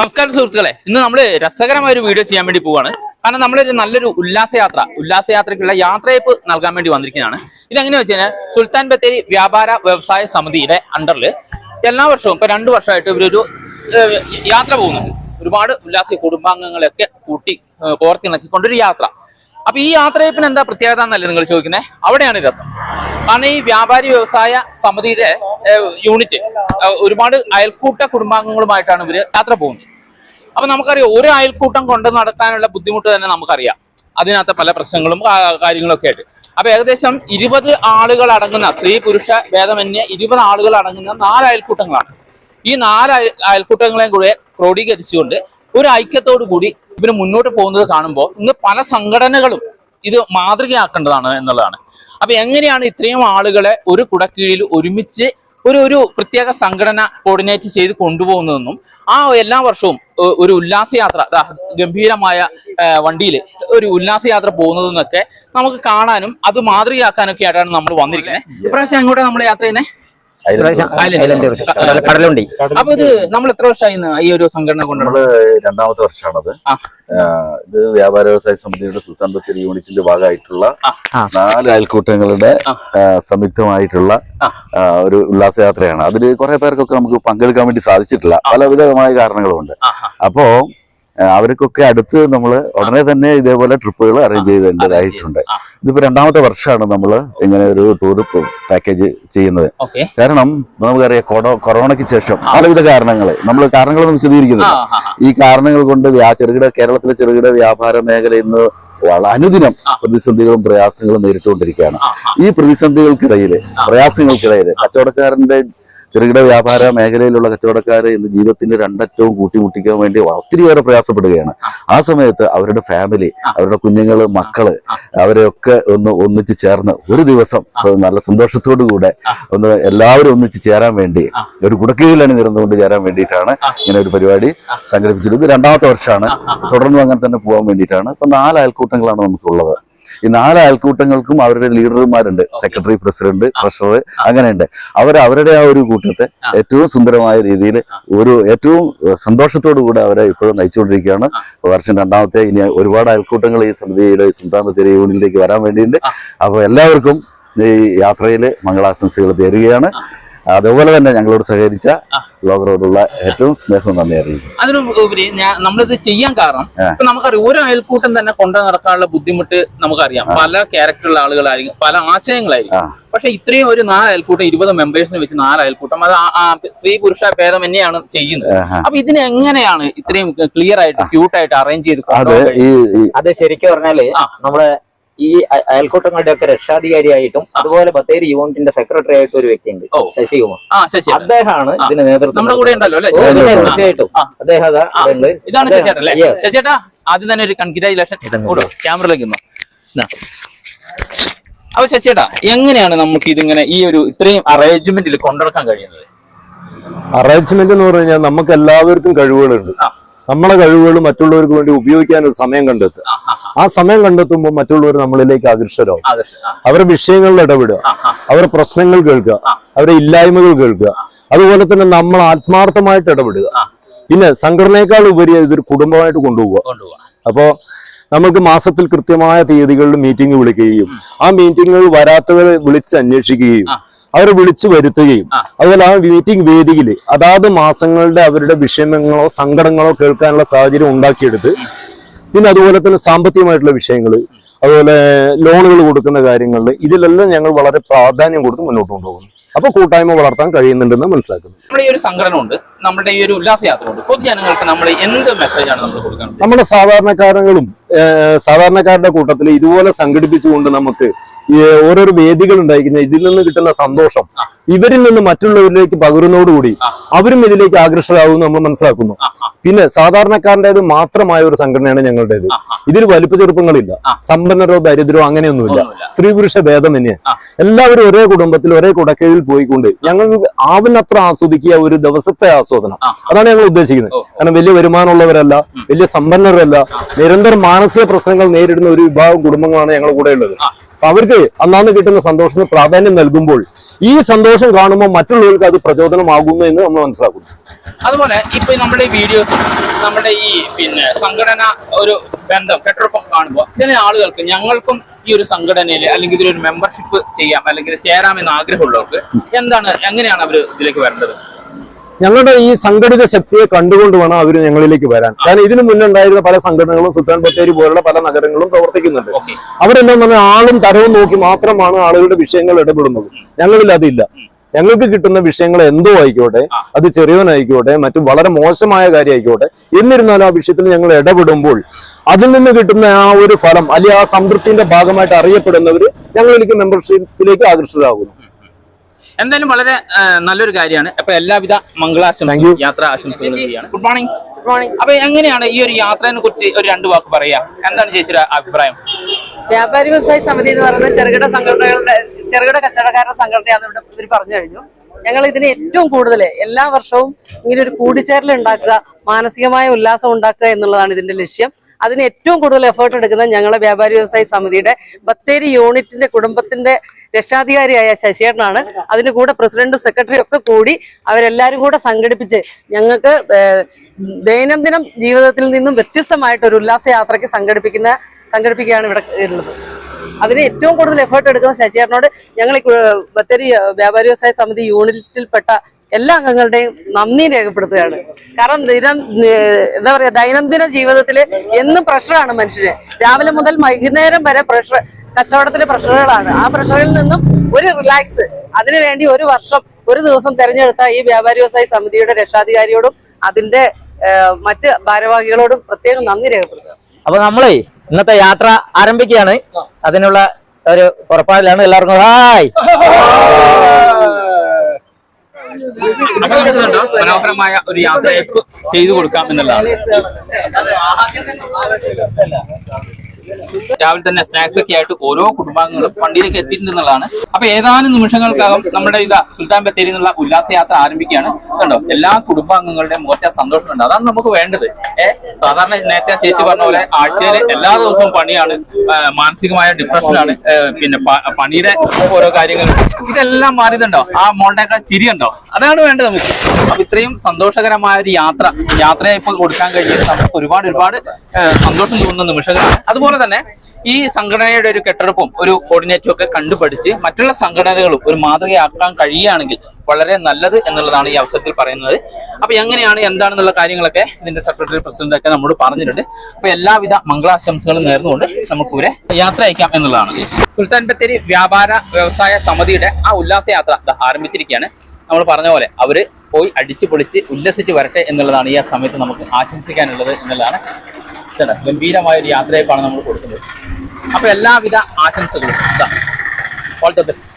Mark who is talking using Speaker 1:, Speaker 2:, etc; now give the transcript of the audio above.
Speaker 1: നമസ്കാരം സുഹൃത്തുക്കളെ. ഇന്ന് നമ്മൾ രസകരമായ ഒരു വീഡിയോ ചെയ്യാൻ വേണ്ടി പോവാണ്. കാരണം നമ്മളൊരു നല്ലൊരു ഉല്ലാസയാത്ര ഉല്ലാസയാത്രയ്ക്കുള്ള യാത്രയപ്പ് നൽകാൻ വേണ്ടി വന്നിരിക്കുന്നതാണ്. ഇതെങ്ങനെയാ വെച്ച് സുൽത്താൻ ബത്തേരി വ്യാപാര വ്യവസായ സമിതിയുടെ അണ്ടറിൽ എല്ലാ വർഷവും ഇപ്പൊ രണ്ടു വർഷമായിട്ട് ഇവരൊരു യാത്ര പോകുന്നുണ്ട്. ഒരുപാട് ഉല്ലാസ കുടുംബാംഗങ്ങളെയൊക്കെ കൂട്ടി കോർത്തിണക്കിക്കൊണ്ടൊരു യാത്ര. അപ്പൊ ഈ യാത്രയപ്പിന് എന്താ പ്രത്യേകത എന്നല്ലേ നിങ്ങൾ ചോദിക്കുന്നത് അവിടെയാണ് രസം. കാരണം ഈ വ്യാപാരി വ്യവസായ സമിതിയുടെ യൂണിറ്റ് ഒരുപാട് അയൽക്കൂട്ട കുടുംബാംഗങ്ങളുമായിട്ടാണ് ഇവർ യാത്ര പോകുന്നത്. അപ്പൊ നമുക്കറിയാം ഒരു അയൽക്കൂട്ടം കൊണ്ട് നടത്താനുള്ള ബുദ്ധിമുട്ട് തന്നെ നമുക്കറിയാം. അതിനകത്ത് പല പ്രശ്നങ്ങളും കാര്യങ്ങളൊക്കെ ആയിട്ട്. അപ്പൊ ഏകദേശം ഇരുപത് ആളുകൾ അടങ്ങുന്ന സ്ത്രീ പുരുഷ ഭേദമന്യേ ഇരുപത് ആളുകൾ അടങ്ങുന്ന നാല് അയൽക്കൂട്ടങ്ങളാണ്. ഈ നാല് അയൽ അയൽക്കൂട്ടങ്ങളെയും കൂടെ ക്രോഡീകരിച്ചുകൊണ്ട് ഒരു ഐക്യത്തോടു കൂടി ഇവർ മുന്നോട്ട് പോകുന്നത് കാണുമ്പോൾ ഇന്ന് പല സംഘടനകളും ഇത് മാതൃകയാക്കേണ്ടതാണ് എന്നുള്ളതാണ്. അപ്പൊ എങ്ങനെയാണ് ഇത്രയും ആളുകളെ ഒരു കുടക്കീഴിൽ ഒരുമിച്ച് ഒരു ഒരു പ്രത്യേക സംഘടന കോർഡിനേറ്റ് ചെയ്ത് കൊണ്ടുപോകുന്നതെന്നും ആ എല്ലാ വർഷവും ഒരു ഉല്ലാസയാത്ര ഗംഭീരമായ വണ്ടിയിൽ ഒരു ഉല്ലാസയാത്ര പോകുന്നതെന്നൊക്കെ നമുക്ക് കാണാനും അത് മാതൃകയാക്കാനൊക്കെ ആയിട്ടാണ് നമ്മൾ വന്നിരിക്കുന്നത്. ഇപ്രാവശ്യം എങ്ങോട്ടാണ് നമ്മൾ യാത്ര ചെയ്യുന്നത്
Speaker 2: കടലുണ്ടി.
Speaker 1: അപ്പൊ ഇത് നമ്മൾ എത്ര വർഷമായി ഈ ഒരു സംഘടന
Speaker 3: നമ്മൾ രണ്ടാമത്തെ വർഷമാണത്. ഇത് വ്യാപാര വ്യവസായ സമിതിയുടെ സുൽത്താൻ ബത്തേരി യൂണിറ്റിന്റെ ഭാഗമായിട്ടുള്ള. നാല് അയൽക്കൂട്ടങ്ങളുടെ സംയുക്തമായിട്ടുള്ള ഒരു ഉല്ലാസയാത്രയാണ്. അതിൽ കുറെ പേർക്കൊക്കെ നമുക്ക് പങ്കെടുക്കാൻ വേണ്ടി സാധിച്ചിട്ടില്ല. പലവിധമായ
Speaker 1: കാരണങ്ങളുമുണ്ട്.
Speaker 3: അപ്പോ അവർക്കൊക്കെ അടുത്ത് നമ്മൾ ഉടനെ തന്നെ ഇതേപോലെ ട്രിപ്പുകൾ അറേഞ്ച്
Speaker 1: ചെയ്തതായിട്ടുണ്ട്.
Speaker 3: ഇതിപ്പോ രണ്ടാമത്തെ വർഷമാണ് നമ്മൾ ഇങ്ങനെ ഒരു ടൂർ പാക്കേജ് ചെയ്യുന്നത് കാരണം നമുക്കറിയാം കൊറോ- കൊറോണയ്ക്ക് ശേഷം പലവിധ കാരണങ്ങൾ നമ്മൾ കാരണങ്ങളൊന്നും വിശദീകരിക്കുന്നില്ല. ഈ കാരണങ്ങൾ കൊണ്ട് ചെറുകിട കേരളത്തിലെ ചെറുകിട വ്യാപാര മേഖല ഇന്ന് അനുദിനം. പ്രതിസന്ധികളും പ്രയാസങ്ങളും നേരിട്ടുകൊണ്ടിരിക്കുകയാണ്. ഈ പ്രതിസന്ധികൾക്കിടയിൽ. പ്രയാസങ്ങൾക്കിടയിൽ കച്ചവടക്കാരന്റെ ചെറുകിട വ്യാപാര മേഖലയിലുള്ള കച്ചവടക്കാർ ഇന്ന് ജീവിതത്തിന്റെ രണ്ടറ്റവും കൂട്ടിമുട്ടിക്കാൻ വേണ്ടി ഒത്തിരിയേറെ പ്രയാസപ്പെടുകയാണ്. ആ. സമയത്ത് അവരുടെ ഫാമിലി അവരുടെ കുഞ്ഞുങ്ങൾ
Speaker 1: മക്കൾ.
Speaker 3: അവരെയൊക്കെ ഒന്ന് ഒന്നിച്ച് ചേർന്ന് ഒരു ദിവസം നല്ല സന്തോഷത്തോടു കൂടെ ഒന്ന് എല്ലാവരും ഒന്നിച്ച് ചേരാൻ വേണ്ടി ഒരു കുടക്കീഴിലാണ് നിരന്നുകൊണ്ട് ചേരാൻ വേണ്ടിയിട്ടാണ് ഇങ്ങനെ ഒരു പരിപാടി
Speaker 1: സംഘടിപ്പിച്ചിരുന്നത്
Speaker 3: സംഘടിപ്പിച്ചത് ഇത് രണ്ടാമത്തെ വർഷമാണ്. തുടർന്നും അങ്ങനെ തന്നെ പോകാൻ വേണ്ടിയിട്ടാണ്. ഇപ്പൊ നാല് അയൽക്കൂട്ടങ്ങളാണ് നമുക്കുള്ളത്. ഈ നാല് അയൽക്കൂട്ടങ്ങൾക്കും അവരുടെ ലീഡർമാരുണ്ട് സെക്രട്ടറി പ്രസിഡന്റ് ട്രഷറർ അങ്ങനെയുണ്ട്. അവർ അവരുടെ ആ ഒരു കൂട്ടത്തെ ഏറ്റവും സുന്ദരമായ രീതിയിൽ ഒരു ഏറ്റവും സന്തോഷത്തോടു കൂടെ അവരെ ഇപ്പോഴും നയിച്ചുകൊണ്ടിരിക്കുകയാണ്. വർഷം രണ്ടാമത്തെ ഇനി ഒരുപാട് അയൽക്കൂട്ടങ്ങൾ ഈ സമിതിയുടെ സുൽത്താൻ ബത്തേരി യൂണിയനിലേക്ക് വരാൻ വേണ്ടിയിട്ടുണ്ട് അപ്പോൾ എല്ലാവർക്കും ഈ യാത്രയിൽ മംഗളാശംസകൾ തരികയാണ്. അതുപോലെ തന്നെ ഞങ്ങളോട് സഹകരിച്ച ബ്ലോഗറോടുള്ള ഏറ്റവും സ്നേഹം നന്ദി അറിയിക്കും
Speaker 1: അതിനുപരി ഞാൻ നമ്മളിത് ചെയ്യാൻ കാരണം. ഇപ്പൊ നമുക്കറിയാം ഒരു അയൽക്കൂട്ടം തന്നെ കൊണ്ടു നടക്കാനുള്ള ബുദ്ധിമുട്ട് നമുക്കറിയാം. പല ക്യാരക്ടറുള്ള ആളുകളായിരിക്കും പല ആശയങ്ങളായിരിക്കും. പക്ഷെ ഇത്രയും ഒരു നാല് അയൽക്കൂട്ടം ഇരുപത് മെമ്പേഴ്സിനെ വെച്ച് നാല് അയൽക്കൂട്ടം അത് സ്ത്രീ പുരുഷ ഭേദം തന്നെയാണ് ചെയ്യുന്നത്. അപ്പൊ ഇതിനെ എങ്ങനെയാണ് ഇത്രയും ക്ലിയർ ആയിട്ട് ക്യൂട്ട് ആയിട്ട് അറേഞ്ച് ചെയ്ത്
Speaker 3: അത്
Speaker 2: ശരിക്കും പറഞ്ഞാൽ
Speaker 1: നമ്മുടെ
Speaker 2: നമ്മളെ ഈ അയ- അയൽക്കൂട്ടങ്ങളുടെ ഒക്കെ രക്ഷാധികാരിയായിട്ടും അതുപോലെ ബത്തേരി യൂണിറ്റിന്റെ സെക്രട്ടറി ആയിട്ടും ഒരു വ്യക്തിയുണ്ട്
Speaker 1: ഓ.
Speaker 2: ശശികുമാർ
Speaker 1: ആ ശശി
Speaker 2: അദ്ദേഹമാണ്. ഇതിന് നേതൃത്വം. തീർച്ചയായിട്ടും അദ്ദേഹം.
Speaker 1: ഇതാണ് ശശിയേട്ടൻ അല്ലേ. ശശിയേട്ടാ ആദ്യം തന്നെ ഒരു കൺഗ്രാജുലേഷൻ ക്യാമറയിലേക്ക്. അപ്പൊ ശശിയേട്ടാ എങ്ങനെയാണ് നമുക്ക് ഇതിങ്ങനെ ഈ ഒരു ഇത്രയും അറേഞ്ച്മെന്റിൽ കൊണ്ടുനടക്കാൻ കഴിയുന്നത്
Speaker 4: അറേഞ്ച്മെന്റ് എന്ന് പറഞ്ഞു കഴിഞ്ഞാൽ നമുക്ക് എല്ലാവർക്കും കഴിവുകളുണ്ട്. നമ്മളെ കഴിവുകൾ മറ്റുള്ളവർക്ക് വേണ്ടി ഉപയോഗിക്കാൻ ഒരു സമയം കണ്ടെത്തുക.
Speaker 1: ആ,
Speaker 4: സമയം കണ്ടെത്തുമ്പോൾ മറ്റുള്ളവർ നമ്മളിലേക്ക് ആകർഷകരാകും അവരുടെ വിഷയങ്ങളിൽ ഇടപെടുക. അവരുടെ പ്രശ്നങ്ങൾ കേൾക്കുക. അവരുടെ ഇല്ലായ്മകൾ കേൾക്കുക. അതുപോലെ തന്നെ നമ്മൾ ആത്മാർത്ഥമായിട്ട് ഇടപെടുക. പിന്നെ സംഘടനയെക്കാൾ ഉപരി ഇതൊരു കുടുംബമായിട്ട് കൊണ്ടുപോവുക.
Speaker 1: കൊണ്ടുപോവാ
Speaker 4: അപ്പോ നമുക്ക് മാസത്തിൽ കൃത്യമായ തീയതികളിൽ മീറ്റിംഗ് വിളിക്കുകയും ആ മീറ്റിംഗുകൾ വരാത്തവരെ വിളിച്ച് അന്വേഷിക്കുകയും
Speaker 1: ആ.
Speaker 4: അവരെ വിളിച്ചു വരുത്തുകയും അതുപോലെ ആ മീറ്റിംഗ് വേദിയിൽ അതാത് മാസങ്ങളുടെ അവരുടെ വിഷയങ്ങളോ സങ്കടങ്ങളോ കേൾക്കാനുള്ള സാഹചര്യം ഉണ്ടാക്കിയെടുത്ത് പിന്നെ അതുപോലെ തന്നെ സാമ്പത്തികമായിട്ടുള്ള വിഷയങ്ങൾ അതുപോലെ ലോണുകൾ കൊടുക്കുന്ന കാര്യങ്ങളിൽ ഇതിലെല്ലാം ഞങ്ങൾ വളരെ പ്രാധാന്യം കൊടുത്ത് മുന്നോട്ട് കൊണ്ടുപോകുന്നു. അപ്പൊ കൂട്ടായ്മ വളർത്താൻ കഴിയുന്നുണ്ടെന്ന് മനസ്സിലാക്കുന്നു.
Speaker 1: നമ്മുടെ ഈ ഒരു സംഘടന ഉണ്ട് നമ്മുടെ ഈ ഒരു ഉല്ലാസയാത്ര ഉണ്ട് പൊതുജനങ്ങൾക്ക് നമ്മൾ എന്ത് മെസ്സേജാണ് നമ്മൾ കൊടുക്കുന്നത്
Speaker 4: നമ്മുടെ സാധാരണക്കാരങ്ങളും സാധാരണക്കാരുടെ കൂട്ടത്തിൽ ഇതുപോലെ സംഘടിപ്പിച്ചുകൊണ്ട് നമുക്ക് ഓരോരോ വേദികൾ ഉണ്ടായിരിക്കുന്ന ഇതിൽ നിന്ന് കിട്ടുന്ന സന്തോഷം ഇവരിൽ നിന്ന് മറ്റുള്ളവരിലേക്ക് പകരുന്നതോടുകൂടി അവരും ഇതിലേക്ക് ആകർഷകരാകും നമ്മൾ മനസ്സിലാക്കുന്നു. പിന്നെ സാധാരണക്കാരന്റെത് മാത്രമായ ഒരു സംഘടനയാണ് ഞങ്ങളുടേത്. ഇതിൽ വലിപ്പ ചെറുപ്പങ്ങളില്ല. സമ്പന്നരോ ദരിദ്രോ അങ്ങനെയൊന്നുമില്ല. സ്ത്രീ പുരുഷ ഭേദം തന്നെ എല്ലാവരും ഒരേ കുടുംബത്തിൽ ഒരേ കുടക്കീഴിൽ പോയിക്കൊണ്ട് ഞങ്ങൾ ആവിനത്ര ആസ്വദിക്കുക ഒരു ദിവസത്തെ ആസ്വാദനം. അതാണ് ഞങ്ങൾ ഉദ്ദേശിക്കുന്നത്. കാരണം വലിയ വരുമാനമുള്ളവരല്ല വലിയ സമ്പന്നരല്ല നിരന്തരം മാനസിക പ്രശ്നങ്ങൾ നേരിടുന്ന ഒരു വിഭാഗം കുടുംബങ്ങളാണ് ഞങ്ങളുടെ കൂടെ ഉള്ളത് അവർക്ക് അന്നാന്ന് കിട്ടുന്ന സന്തോഷത്തിന് പ്രാധാന്യം നൽകുമ്പോൾ ഈ സന്തോഷം കാണുമ്പോൾ മറ്റുള്ളവർക്ക് അത് പ്രചോദനമാകുന്നു എന്ന് നമ്മൾ മനസ്സിലാക്കുന്നു.
Speaker 1: അതുപോലെ ഇപ്പൊ നമ്മുടെ വീഡിയോസ് നമ്മുടെ ഈ പിന്നെ സംഘടന ഒരു ബന്ധം കെട്ടുറപ്പം കാണുമ്പോൾ ചില ആളുകൾക്ക് ഞങ്ങൾക്കും ഈ ഒരു സംഘടനയിൽ അല്ലെങ്കിൽ ഇതിലൊരു മെമ്പർഷിപ്പ് ചെയ്യാം അല്ലെങ്കിൽ ചേരാമെന്ന് ആഗ്രഹമുള്ളവർക്ക് എന്താണ് എങ്ങനെയാണ് അവർ ഇതിലേക്ക് വരേണ്ടത്?
Speaker 4: ഞങ്ങളുടെ ഈ സംഘടിത ശക്തിയെ കണ്ടുകൊണ്ട് വേണം അവർ ഞങ്ങളിലേക്ക് വരാൻ. കാരണം ഇതിനു മുന്നേ ഉണ്ടായിരുന്ന പല സംഘടനകളും സുൽത്താൻ ബത്തേരി പോലുള്ള പല നഗരങ്ങളും പ്രവർത്തിക്കുന്നുണ്ട്. അവരെല്ലാം നമ്മൾ ആളും തരവും നോക്കി മാത്രമാണ് ആളുകളുടെ വിഷയങ്ങൾ ഇടപെടുന്നത്. ഞങ്ങളിൽ അതില്ല. ഞങ്ങൾക്ക് കിട്ടുന്ന വിഷയങ്ങൾ എന്തോ ആയിക്കോട്ടെ. അത് ചെറിയവനായിക്കോട്ടെ മറ്റു വളരെ മോശമായ കാര്യം ആയിക്കോട്ടെ എന്നിരുന്നാലും ആ വിഷയത്തിൽ ഞങ്ങൾ ഇടപെടുമ്പോൾ അതിൽ നിന്ന് കിട്ടുന്ന ആ ഒരു ഫലം അല്ലെങ്കിൽ ആ സംതൃപ്തിന്റെ ഭാഗമായിട്ട് അറിയപ്പെടുന്നവർ ഞങ്ങളിലേക്ക് മെമ്പർഷിപ്പിലേക്ക് ആകർഷിതരാകുന്നു.
Speaker 1: എന്തായാലും വളരെ നല്ലൊരു കാര്യമാണ്. അപ്പൊ എല്ലാവിധ മംഗളാശംസ യാത്ര ആശംസകൾ ആശംസകളും ഗുഡ് മോർണിംഗ് ഗുഡ് മോർണിംഗ് അപ്പൊ എങ്ങനെയാണ് ഈ ഒരു യാത്രയെ കുറിച്ച് ഒരു രണ്ട് വാക്ക് പറയാ? എന്താണ് ചേച്ചിയുടെ അഭിപ്രായം?
Speaker 5: വ്യാപാരി വ്യവസായ സമിതി എന്ന് പറയുന്നത് ചെറുകിട സംഘടനകളുടെ ചെറുകിട കച്ചവടക്കാരുടെ സംഘടനയാണ് ഇവിടെ ഇവർ പറഞ്ഞു കഴിഞ്ഞു. ഞങ്ങൾ ഇതിന് ഏറ്റവും കൂടുതൽ എല്ലാ വർഷവും ഇങ്ങനെ ഒരു കൂടിച്ചേരൽ ഉണ്ടാക്കുക മാനസികമായ ഉല്ലാസം ഉണ്ടാക്കുക എന്നുള്ളതാണ് ഇതിന്റെ ലക്ഷ്യം. അതിന് ഏറ്റവും കൂടുതൽ എഫേർട്ട് എടുക്കുന്നത് ഞങ്ങളുടെ വ്യാപാരി വ്യവസായ സമിതിയുടെ ബത്തേരി യൂണിറ്റിന്റെ കുടുംബത്തിന്റെ രക്ഷാധികാരിയായ ശശിയേട്ടനാണ്. അതിന് കൂടെ പ്രസിഡന്റും സെക്രട്ടറിയും ഒക്കെ കൂടി അവരെല്ലാരും കൂടെ സംഘടിപ്പിച്ച് ഞങ്ങൾക്ക് ദൈനംദിനം ജീവിതത്തിൽ നിന്നും വ്യത്യസ്തമായിട്ട് ഒരു ഉല്ലാസയാത്രയ്ക്ക് സംഘടിപ്പിക്കുന്ന സംഘടിപ്പിക്കുകയാണ് ഇവിടെ ഉള്ളത്. അതിന് ഏറ്റവും കൂടുതൽ എഫേർട്ട് എടുക്കുന്ന ശശിയേട്ടനോട് ഞങ്ങൾ ബത്തേരി വ്യാപാരി വ്യവസായ സമിതി യൂണിറ്റിൽപ്പെട്ട എല്ലാ അംഗങ്ങളുടെയും നന്ദി രേഖപ്പെടുത്തുകയാണ്. കാരണം ദിനം എന്താ പറയുക ദൈനംദിന ജീവിതത്തിൽ എന്നും പ്രഷറാണ് മനുഷ്യന്. രാവിലെ മുതൽ വൈകുന്നേരം വരെ പ്രഷർ കച്ചവടത്തിലെ പ്രഷറുകളാണ് ആ പ്രഷറിൽ നിന്നും ഒരു റിലാക്സ് അതിനുവേണ്ടി ഒരു വർഷം ഒരു ദിവസം തെരഞ്ഞെടുത്ത ഈ വ്യാപാരി വ്യവസായ സമിതിയുടെ രക്ഷാധികാരിയോടും അതിന്റെ മറ്റ് ഭാരവാഹികളോടും പ്രത്യേകം നന്ദി രേഖപ്പെടുത്തുക.
Speaker 2: അപ്പൊ നമ്മളേ ഇന്നത്തെ യാത്ര ആരംഭിക്കുകയാണ്. അതിനുള്ള ഒരു പുറപ്പാടിലാണ് എല്ലാവർക്കും. ഹായ്!
Speaker 1: മനോഹരമായ ഒരു യാത്രയപ്പ് ചെയ്തു കൊടുക്കാം എന്നുള്ളതാണ്. രാവിലെ തന്നെ സ്നാക്സ് ഒക്കെ ആയിട്ട് ഓരോ കുടുംബാംഗങ്ങളും വണ്ടിയിലേക്ക് എത്തിയിട്ടുണ്ടെന്നുള്ളതാണ്. അപ്പൊ ഏതാനും നിമിഷങ്ങൾക്കകം നമ്മുടെ ഇതാ സുൽത്താൻ ബത്തേരി എന്നുള്ള ഉല്ലാസയാത്ര ആരംഭിക്കുകയാണ്. കണ്ടോ? എല്ലാ കുടുംബാംഗങ്ങളുടെയും മുഖത്തെ സന്തോഷമുണ്ട്. അതാണ് നമുക്ക് വേണ്ടത്. ഏഹ് സാധാരണ നേരത്തെ ചേച്ചി പറഞ്ഞ പോലെ ആഴ്ചയിൽ എല്ലാ ദിവസവും പണിയാണ്. മാനസികമായ ഡിപ്രഷനാണ്. പിന്നെ പണിയുടെ ഓരോ കാര്യങ്ങൾ ഇതെല്ലാം മാറിയതുണ്ടോ? ആ മോളുടെയൊക്കെ ചിരിയുണ്ടോ? അതാണ് വേണ്ടത് നമുക്ക്. അപ്പൊ ഇത്രയും സന്തോഷകരമായ ഒരു യാത്ര. യാത്രയെ ഇപ്പൊ കൊടുക്കാൻ കഴിഞ്ഞാൽ നമുക്ക് ഒരുപാട് ഒരുപാട് സന്തോഷം തോന്നുന്ന നിമിഷങ്ങളാണ്. അതുപോലെ തന്നെ ഈ സംഘടനയുടെ ഒരു കെട്ടിടപ്പും ഒരു കോർഡിനേറ്റും ഒക്കെ കണ്ടുപഠിച്ച് മറ്റുള്ള സംഘടനകളും ഒരു മാതൃകയാക്കാൻ കഴിയുകയാണെങ്കിൽ വളരെ നല്ലത് എന്നുള്ളതാണ് ഈ അവസരത്തിൽ പറയുന്നത്. അപ്പൊ എങ്ങനെയാണ് എന്താണെന്നുള്ള കാര്യങ്ങളൊക്കെ ഇതിന്റെ സെക്രട്ടറി പ്രസിഡന്റ് ഒക്കെ നമ്മോട് പറഞ്ഞിട്ടുണ്ട്. അപ്പൊ എല്ലാവിധ മംഗളാശംസകളും നേർന്നുകൊണ്ട് നമുക്ക് ഇവരെ യാത്ര അയക്കാം എന്നുള്ളതാണ്. സുൽത്താൻ ബത്തേരി വ്യാപാര വ്യവസായ സമിതിയുടെ ആ ഉല്ലാസ യാത്ര ആരംഭിച്ചിരിക്കുകയാണ്. നമ്മൾ പറഞ്ഞ പോലെ അവർ പോയി അടിച്ചു പൊളിച്ച് ഉല്ലസിച്ച് വരട്ടെ എന്നുള്ളതാണ് ഈ ആ സമയത്ത് നമുക്ക് ആശംസിക്കാനുള്ളത് എന്നുള്ളതാണ്. ഇതാണ് ഗംഭീരമായ ഒരു യാത്രയപ്പാണ് നമ്മൾ കൊടുക്കുന്നത്. അപ്പൊ എല്ലാവിധ ആശംസകളും ഓൾ ദ ബെസ്റ്റ്